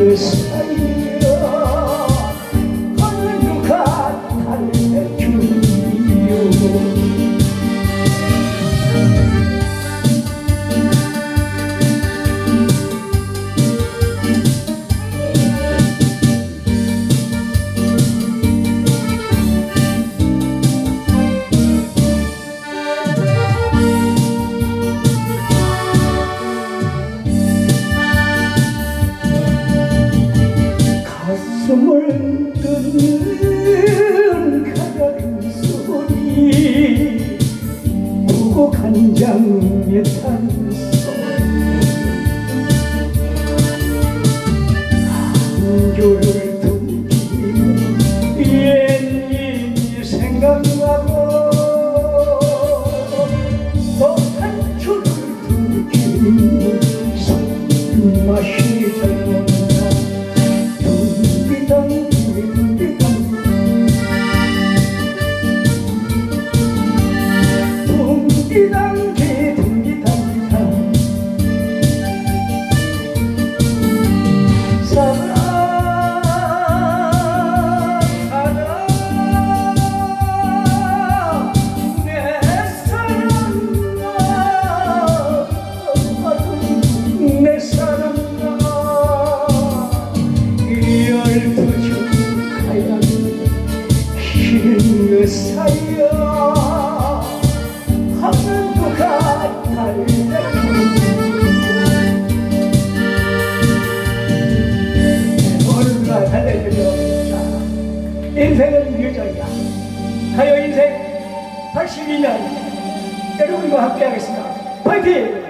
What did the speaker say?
열두 뜯는 가라는 소리. 고고 간장에 탄 소리. 한 줄을 둥기는 옛님이 생각나고 또한 줄을 둥기는 손맛이 인생은 유전이야. 가요 인생 82년. 여러분과 함께 하겠습니다. 파이팅!